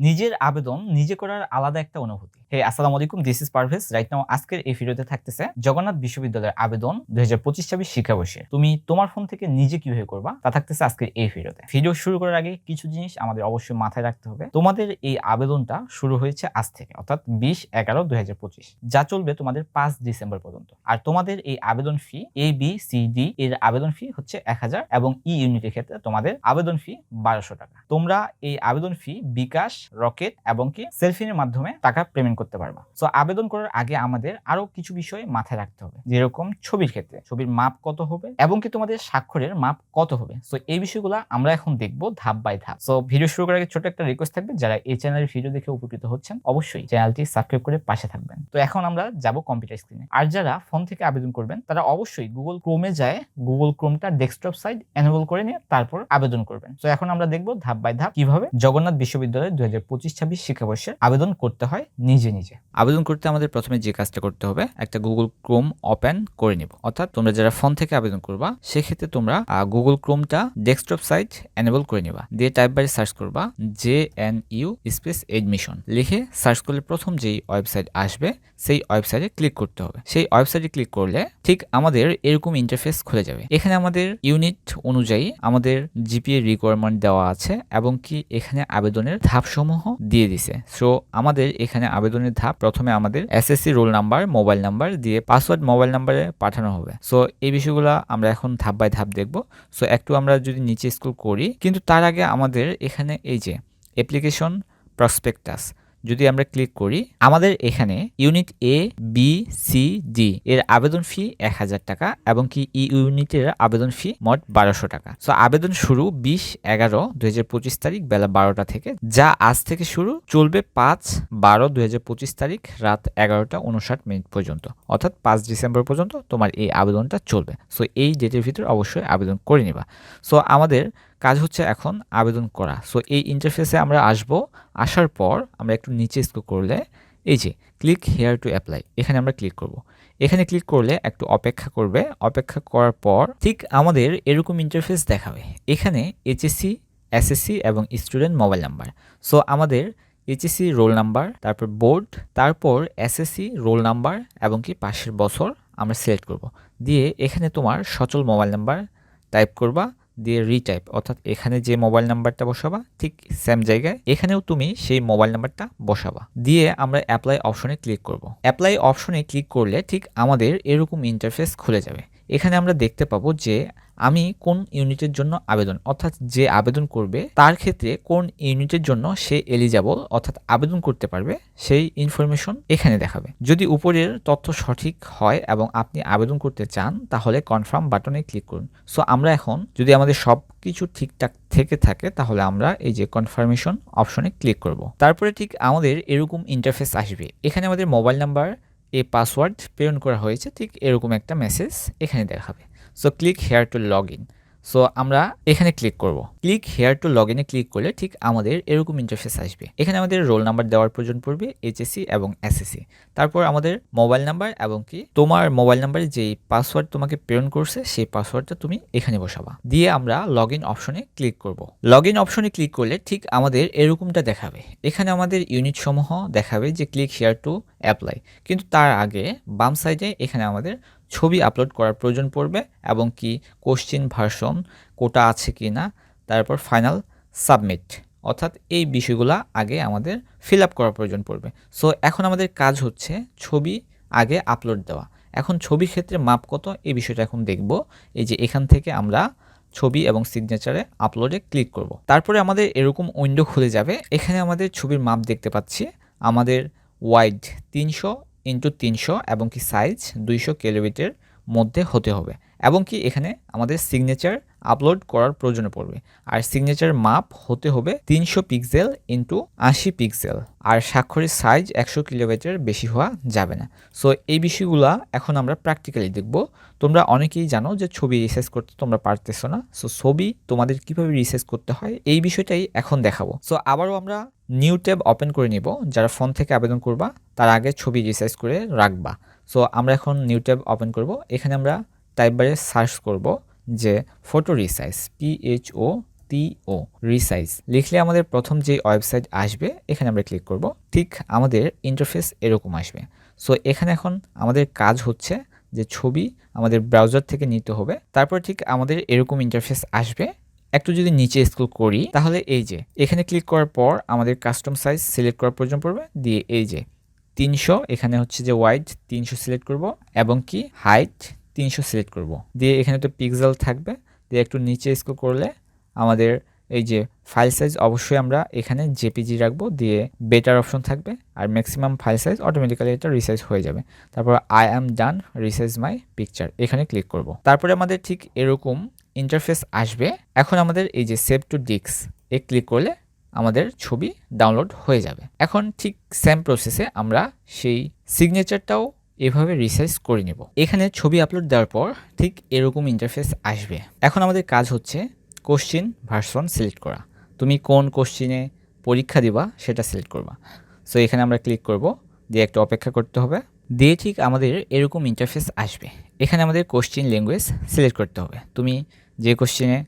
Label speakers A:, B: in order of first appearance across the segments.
A: নিজের আবেদন নিজে করার আলাদা একটা অনুভূতি। হে, আসসালামু আলাইকুম this is Parvez right now আজকের এই ভিডিওতে থাকতেছে জগন্নাথ বিশ্ববিদ্যালয়ের আবেদন দুই হাজার পঁচিশ ছাব্বিশ শিক্ষাবর্ষে। তুমি তোমার ফোন থেকে নিজে কীভাবে করবা, তা থাকতেছে আজকের এই ভিডিওতে। ভিডিও শুরু করার আগে কিছু জিনিস আমাদের অবশ্যই মাথায় রাখতে হবে। তোমাদের এই আবেদনটা শুরু হয়েছে আজ থেকে, অর্থাৎ বিশ এগারো দুই হাজার পঁচিশ, যা চলবে তোমাদের পাঁচ ডিসেম্বর পর্যন্ত। আর তোমাদের এই আবেদন fee A B C D এর আবেদন ফি হচ্ছে এক হাজার এবং ই ইউনিটের ক্ষেত্রে তোমাদের আবেদন ফি বারোশো টাকা। তোমরা এই আবেদন ফি বিকাশ, রকেট এবং কি সেলফিনের মাধ্যমে টাকা পেমেন্ট করতে পারবা। সো আবেদন করার আগে আমাদের আরও কিছু বিষয় মাথায় রাখতে হবে। যেরকম ছবির ক্ষেত্রে, ছবির মাপ কত হবে এবং কি তোমাদের স্বাক্ষরের মাপ কত হবে। সো এই বিষয়গুলো আমরা এখন দেখব ধাপ বাই ধাপ। সো ভিডিও শুরু করার আগে ছোট একটা রিকোয়েস্ট থাকবে, যারা এই চ্যানেলের ভিডিও দেখে উপকৃত হচ্ছেন, অবশ্যই চ্যানেলটি সাবস্ক্রাইব করে পাশে থাকবেন। তো এখন আমরা যাব কম্পিউটার স্ক্রিনে আর যারা ফোন থেকে আবেদন করবেন, তারা অবশ্যই গুগল ক্রোমে যায় গুগল ক্রোমটা ডেস্কটপ সাইট এনেবল করে নিয়ে তারপর আবেদন করবেন। তো এখন আমরা দেখব ধাপ বাই ধাপ কীভাবে জগন্নাথ বিশ্ববিদ্যালয় দুই হাজার পঁচিশ ছাব্বিশ শিক্ষাবর্ষে আবেদন করতে হয় নিজে নিজে আবেদন করতে আমাদের প্রথমে যে কাজটা করতে হবে, একটা গুগল ক্রোম ওপেন করে নিব। অর্থাৎ তোমরা যারা ফোন থেকে আবেদন করবা, সেক্ষেত্রে তোমরা গুগল ক্রোমটা ডেস্কটপ সাইট এনেবল করে নিবা। দিয়ে টাইপ বারে সার্চ করবা J N U space admission লিখে সার্চ করলে প্রথম যেই ওয়েবসাইট আসবে, সেই ওয়েবসাইটে ক্লিক করতে হবে। সেই ওয়েবসাইটে ক্লিক করলে ঠিক আমাদের এরকম ইন্টারফেস খুলে যাবে। এখানে আমাদের ইউনিট অনুযায়ী আমাদের জিপিএ রিকোয়ারমেন্ট দেওয়া আছে এবং কি এখানে আবেদনের ধাপসমূহ দিয়ে দিছে। সো আমাদের এখানে আবেদনের ধাপ প্রথমে আমাদের SSC roll number, mobile number দিয়ে পাসওয়ার্ড, মোবাইল নাম্বারে পাঠানো হবে। সো এই বিষয়গুলো আমরা এখন ধাপ বাই ধাপ দেখব। সো একটু আমরা যদি নিচে স্কুল করি, কিন্তু তার আগে আমাদের এখানে এই যে অ্যাপ্লিকেশন প্রসপেক্টাস যদি আমরা ক্লিক করি, আমাদের এখানে unit A B C D এর আবেদন ফি এক হাজার টাকা এবং কি ই ইউনিটের আবেদন ফি মোট বারোশো টাকা। সো আবেদন শুরু বিশ এগারো দুই তারিখ বেলা বারোটা থেকে, যা আজ থেকে শুরু চলবে পাঁচ বারো দুই তারিখ রাত এগারোটা উনষাট মিনিট পর্যন্ত। অর্থাৎ পাঁচ ডিসেম্বর পর্যন্ত তোমার এই আবেদনটা চলবে। সো এই ডেটের ভিতর অবশ্যই আবেদন করে নিবা। সো আমাদের কাজ হচ্ছে এখন আবেদন করা। সো এই ইন্টারফেসে আমরা আসব। আসার পর আমরা একটু নিচে স্ক্রল করলে, এই যে ক্লিক হেয়ার টু অ্যাপ্লাই এখানে আমরা ক্লিক করব। এখানে ক্লিক করলে একটু অপেক্ষা করবে। অপেক্ষা করার পর ঠিক আমাদের এরকম ইন্টারফেস দেখাবে। এখানে এইচএসসি এসএসসি এবং স্টুডেন্ট মোবাইল নাম্বার সো আমাদের এইচএসসি রোল নাম্বার তারপর বোর্ড তারপর এসএসসি রোল নাম্বার এবং কি পাশের বছর আমরা সিলেক্ট করব। দিয়ে এখানে তোমার সচল মোবাইল নাম্বার টাইপ করবা। দিয়ে রিটাইপ অর্থাৎ এখানে যে মোবাইল নাম্বারটা বসাবা, ঠিক সেম জায়গায়, এখানেও তুমি সেই মোবাইল নাম্বারটা বসাবা। দিয়ে আমরা অ্যাপ্লাই অপশনে ক্লিক করব। অ্যাপ্লাই অপশনে ক্লিক করলে ঠিক আমাদের এরকম ইন্টারফেস খুলে যাবে। এখানে আমরা দেখতে পাবো যে আমি কোন ইউনিটের জন্য আবেদন, অর্থাৎ যে আবেদন করবে, তার ক্ষেত্রে কোন ইউনিটের জন্য সে এলিজাবল অর্থাৎ আবেদন করতে পারবে, সেই ইনফরমেশন এখানে দেখাবে। যদি উপরের তথ্য সঠিক হয় এবং আপনি আবেদন করতে চান, তাহলে কনফার্ম বাটনে ক্লিক করুন। সো আমরা এখন যদি আমাদের সব কিছু ঠিকঠাক থেকে থাকে, তাহলে আমরা এই যে কনফার্মেশন অপশনে ক্লিক করব। তারপরে ঠিক আমাদের এরকম ইন্টারফেস আসবে। এখানে আমাদের মোবাইল নাম্বার এ পাসওয়ার্ড প্রেরণ করা হয়েছে, ঠিক এরকম একটা মেসেজ এখানে দেখাবে। So click here to log in so আমরা এখানে ক্লিক করব। ক্লিক হেয়ার টু লগ ইনে ক্লিক করলে ঠিক আমাদের এরকম ইন্টারফেস আসবে। এখানে আমাদের রোল নাম্বার দেওয়ার প্রয়োজন পড়বে এইচএসসি এবং এসএসসি তারপর আমাদের মোবাইল নাম্বার এবং কি তোমার মোবাইল নাম্বারে যেই পাসওয়ার্ড তোমাকে প্রেরণ করছে, সেই পাসওয়ার্ডটা তুমি এখানে বসাবা। দিয়ে আমরা লগ ইন অপশনে ক্লিক করব। লগ ইন অপশনে ক্লিক করলে ঠিক আমাদের এরকমটা দেখাবে। এখানে আমাদের ইউনিট সমূহ দেখাবে যে ক্লিক হেয়ার টু অ্যাপ্লাই কিন্তু তার আগে বাম সাইডে এখানে আমাদের ছবি আপলোড করার প্রয়োজন পড়বে এবং কি কোশ্চিন ভার্সন কোটা আছে কি না তারপর ফাইনাল সাবমিট অর্থাৎ এই বিষয়গুলো আগে আমাদের ফিল আপ করার প্রয়োজন পড়বে। সো এখন আমাদের কাজ হচ্ছে ছবি আগে আপলোড দেওয়া। এখন ছবির ক্ষেত্রে মাপ কত, এই বিষয়টা এখন দেখব। এই যে এখান থেকে আমরা ছবি এবং সিগনেচারে আপলোডে ক্লিক করব। তারপরে আমাদের এরকম উইন্ডো খুলে যাবে। এখানে আমাদের ছবির মাপ দেখতে পাচ্ছি। আমাদের ওয়াইড তিনশো ইন্টু তিনশো এবং কি সাইজ দুইশো কিলোমিটার মধ্যে হতে হবে। এবং কি এখানে আমাদের সিগনেচার আপলোড করার প্রয়োজনে পড়বে। আর সিগনেচার মাপ হতে হবে তিনশো পিক্সেল ইন্টু আশি পিক্সেল আর স্বাক্ষরের সাইজ একশো কিলোমিটার বেশি হওয়া যাবে না। সো এই বিষয়গুলো এখন আমরা প্র্যাকটিক্যালি দেখব। তোমরা অনেকেই জানো যে ছবি রিসার্চ করতে তোমরা পারতেছো না। সো ছবি তোমাদের কীভাবে রিসার্চ করতে হয় এই বিষয়টাই এখন দেখাবো। সো আবারও আমরা নিউ ট্যাব ওপেন করে নিব। যারা ফোন থেকে আবেদন করবা, তার আগে ছবি রিসার্চ করে রাখবা। সো আমরা এখন নিউ ট্যাব ওপেন করব। এখানে আমরা টাইপ বারে সার্চ করব যে photo resize P H O T O resize লিখলে আমাদের প্রথম যে ওয়েবসাইট আসবে, এখানে আমরা ক্লিক করব। ঠিক আমাদের ইন্টারফেস এরকম আসবে। সো এখানে এখন আমাদের কাজ হচ্ছে যে ছবি আমাদের ব্রাউজার থেকে নিতে হবে। তারপর ঠিক আমাদের এরকম ইন্টারফেস আসবে। একটু যদি নিচে স্কুল করি, তাহলে এই যে, এখানে ক্লিক করার পর আমাদের কাস্টম সাইজ সিলেক্ট করার প্রয়োজন পড়বে। দিয়ে এই যে, তিনশো, এখানে হচ্ছে যে ওয়াইড তিনশো সিলেক্ট করব। এবং কি হাইট তিনশো সিলেক্ট করব। দিয়ে এখানে তো পিক্সেল থাকবে। দিয়ে একটু নিচে স্ক্রল করলে আমাদের এই যে ফাইল সাইজ অবশ্যই আমরা এখানে জেপিজি রাখব। দিয়ে বেটার অপশন থাকবে আর ম্যাক্সিমাম ফাইল সাইজ অটোমেটিক্যালি এটা রিসাইজ হয়ে যাবে। তারপর I am done resize my picture এখানে ক্লিক করব। তারপরে আমাদের ঠিক এরকম ইন্টারফেস আসবে। এখন আমাদের এই যে সেভ টু ডিক্স এ ক্লিক করলে আমাদের ছবি ডাউনলোড হয়ে যাবে। এখন ঠিক সেম প্রসেসে আমরা সেই সিগনেচারটাও এভাবে রিসাইজ করে নেব। এখানে ছবি আপলোড দেওয়ার পর ঠিক এরকম ইন্টারফেস আসবে। এখন আমাদের কাজ হচ্ছে কোশ্চিন ভার্সন সিলেক্ট করা। তুমি কোন কোশ্চিনে পরীক্ষা দিবা সেটা সিলেক্ট করবা। সো এখানে আমরা ক্লিক করব, দিয়ে একটু অপেক্ষা করতে হবে। দিয়ে ঠিক আমাদের এরকম ইন্টারফেস আসবে। এখানে আমাদের কোশ্চিন ল্যাঙ্গুয়েজ সিলেক্ট করতে হবে। তুমি যে কোশ্চিনে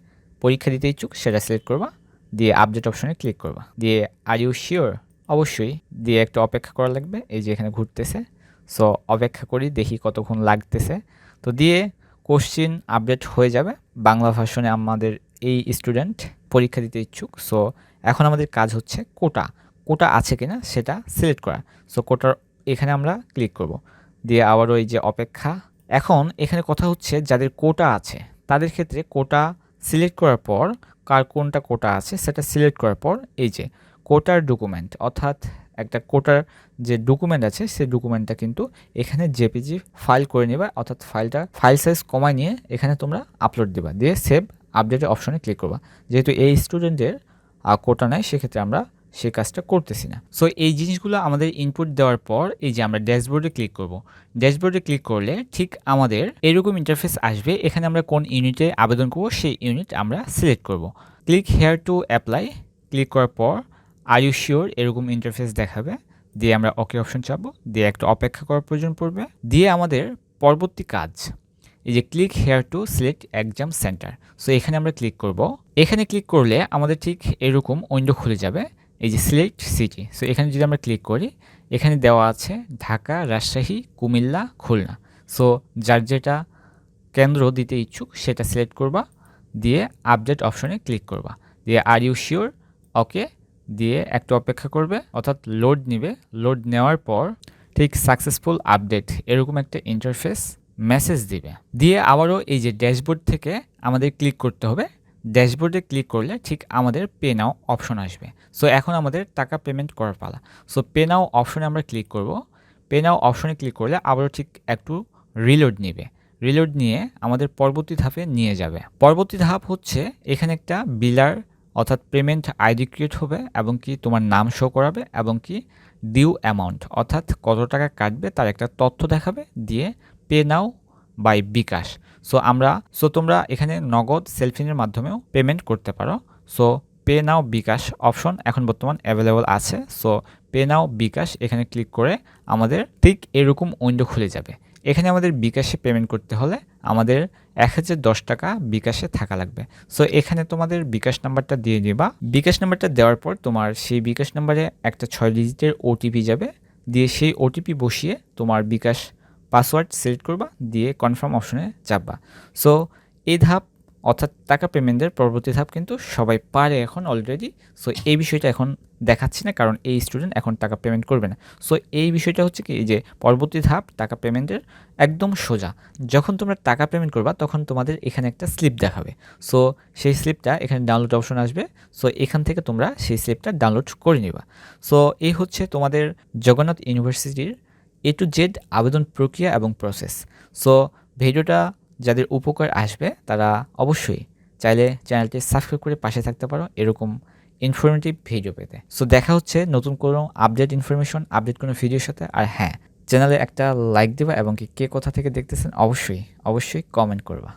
A: পরীক্ষা দিতে ইচ্ছুক সেটা সিলেক্ট করবা, দিয়ে আপডেট অপশনে ক্লিক করবা। দিয়ে আর ইউ শিওর অবশ্যই। দিয়ে একটু অপেক্ষা করা লাগবে, এই যে এখানে ঘুরতেছে। সো অপেক্ষা করি, দেখি কতক্ষণ লাগতেছে। তো দিয়ে কোশ্চিন আপডেট হয়ে যাবে। বাংলা ভার্সনে আমাদের এই স্টুডেন্ট পরীক্ষা দিতে ইচ্ছুক। সো এখন আমাদের কাজ হচ্ছে কোটা। কোটা আছে কিনা সেটা সিলেক্ট করা। সো কোটার এখানে আমরা ক্লিক করব। দিয়ে আবারও এই যে অপেক্ষা। এখন এখানে কথা হচ্ছে যাদের কোটা আছে, তাদের ক্ষেত্রে কোটা সিলেক্ট করার পর কার কোনটা কোটা আছে সেটা সিলেক্ট করার পর এই যে কোটার ডকুমেন্ট অর্থাৎ একটা কোটার যে ডকুমেন্ট আছে, সেই ডকুমেন্টটা কিন্তু এখানে জেপিজি ফাইল করে নেবা, অর্থাৎ ফাইলটা ফাইল সাইজ কমায় নিয়ে এখানে তোমরা আপলোড দেবা। দিয়ে সেভ আপডেটের অপশনে ক্লিক করবা। যেহেতু এই স্টুডেন্টের কোটা নাই, সেক্ষেত্রে আমরা সেই কাজটা করতেছি না। সো এই জিনিসগুলো আমাদের ইনপুট দেওয়ার পর, এই যে আমরা ড্যাশবোর্ডে ক্লিক করব। ড্যাশবোর্ডে ক্লিক করলে ঠিক আমাদের এরকম ইন্টারফেস আসবে, এখানে আমরা কোন ইউনিটে আবেদন করব, সেই ইউনিট আমরা সিলেক্ট করব। Click here to apply click করার পর ইউ শিওর এরকম ইন্টারফেস দেখাবে। দিয়ে আমরা ওকে অপশন চাপবো দিয়ে একটু অপেক্ষা করার প্রয়োজন পড়বে। দিয়ে আমাদের পরবর্তী কাজ। এই যে click here to select exam centre so এখানে আমরা ক্লিক করব। এখানে ক্লিক করলে আমাদের ঠিক এরকম উইন্ডো খুলে যাবে। এই যে সিলেক্ট সিটি সো এখানে যদি আমরা ক্লিক করি, এখানে দেওয়া আছে ঢাকা, রাজশাহী, কুমিল্লা, খুলনা। সো যার যেটা কেন্দ্র দিতে ইচ্ছুক, সেটা সিলেক্ট করবা। দিয়ে আপডেট অপশনে ক্লিক করবা। দিয়ে আর ইউ শিওর ওকে দিয়ে একটু অপেক্ষা করবে, অর্থাৎ লোড নিবে। লোড নেওয়ার পর ঠিক সাকসেসফুল আপডেট এরকম একটা ইন্টারফেস মেসেজ দিবে। দিয়ে আবারও এই যে ড্যাশবোর্ড থেকে আমাদের ক্লিক করতে হবে। ড্যাশবোর্ডে ক্লিক করলে ঠিক আমাদের পে নাও অপশন আসবে। সো এখন আমাদের টাকা পেমেন্ট করার পালা। সো পে নাও অপশনে আমরা ক্লিক করব। পে নাও অপশনে ক্লিক করলে আবারও ঠিক একটু রিলোড নেবে। রিলোড নিয়ে আমাদের পরবর্তী ধাপে নিয়ে যাবে। পরবর্তী ধাপ হচ্ছে এখানে একটা বিলার অর্থাৎ পেমেন্ট আইডি ক্রিয়েট হবে এবং কি তোমার নাম শো করাবে এবং কি ডিউ অ্যামাউন্ট অর্থাৎ কত টাকা কাটবে তার একটা তথ্য দেখাবে দিয়ে pay now by bKash. So আমরা সো তোমরা এখানে নগদ সেলফিনের মাধ্যমেও পেমেন্ট করতে পারো। So pay now bKash option এখন বর্তমান অ্যাভেলেবল আছে। সো পে নাও বিকাশ এখানে ক্লিক করে আমাদের ঠিক এরকম উইন্ডো খুলে যাবে। এখানে আমাদের বিকাশে পেমেন্ট করতে হলে আমাদের এক হাজার দশ টাকা বিকাশে থাকা লাগবে। সো এখানে তোমাদের বিকাশ নাম্বারটা দিয়ে দিবা। বিকাশ নাম্বারটা দেওয়ার পর তোমার সেই বিকাশ নাম্বারে একটা ছয় ডিজিটের ওটিপি যাবে। দিয়ে সেই ওটিপি বসিয়ে তোমার বিকাশ পাসওয়ার্ড সিলেক্ট করবা। দিয়ে কনফার্ম অপশনে চাপবা। সো এই ধাপ অর্থাৎ টাকা পেমেন্টের পরবর্তী ধাপ কিন্তু সবাই পারে এখন অলরেডি সো এই বিষয়টা এখন দেখাচ্ছি না, কারণ এই স্টুডেন্ট এখন টাকা পেমেন্ট করবে না। সো এই বিষয়টা হচ্ছে কি যে পরবর্তী ধাপ, টাকা পেমেন্টের একদম সোজা। যখন তোমরা টাকা পেমেন্ট করবা, তখন তোমাদের এখানে একটা স্লিপ দেখাবে। সো সেই স্লিপটা এখানে ডাউনলোড অপশন আসবে। সো এখান থেকে তোমরা সেই স্লিপটা ডাউনলোড করে নিবা। সো এই হচ্ছে তোমাদের জগন্নাথ ইউনিভার্সিটির এ টু জেড আবেদন প্রক্রিয়া এবং প্রসেস সো ভিডিওটা যাদের উপকার আসবে, তারা অবশ্যই চাইলে চ্যানেলটি সাবস্ক্রাইব করে পাশে থাকতে পারো এরকম ইনফরমেটিভ ভিডিও পেতে। সো দেখা হচ্ছে নতুন কোনো আপডেট ইনফরমেশন আপডেট কোনো ভিডিওর সাথে। আর হ্যাঁ চ্যানেলে একটা লাইক দেবা এবং কি কে কোথা থেকে দেখতেছেন, অবশ্যই অবশ্যই কমেন্ট করবা।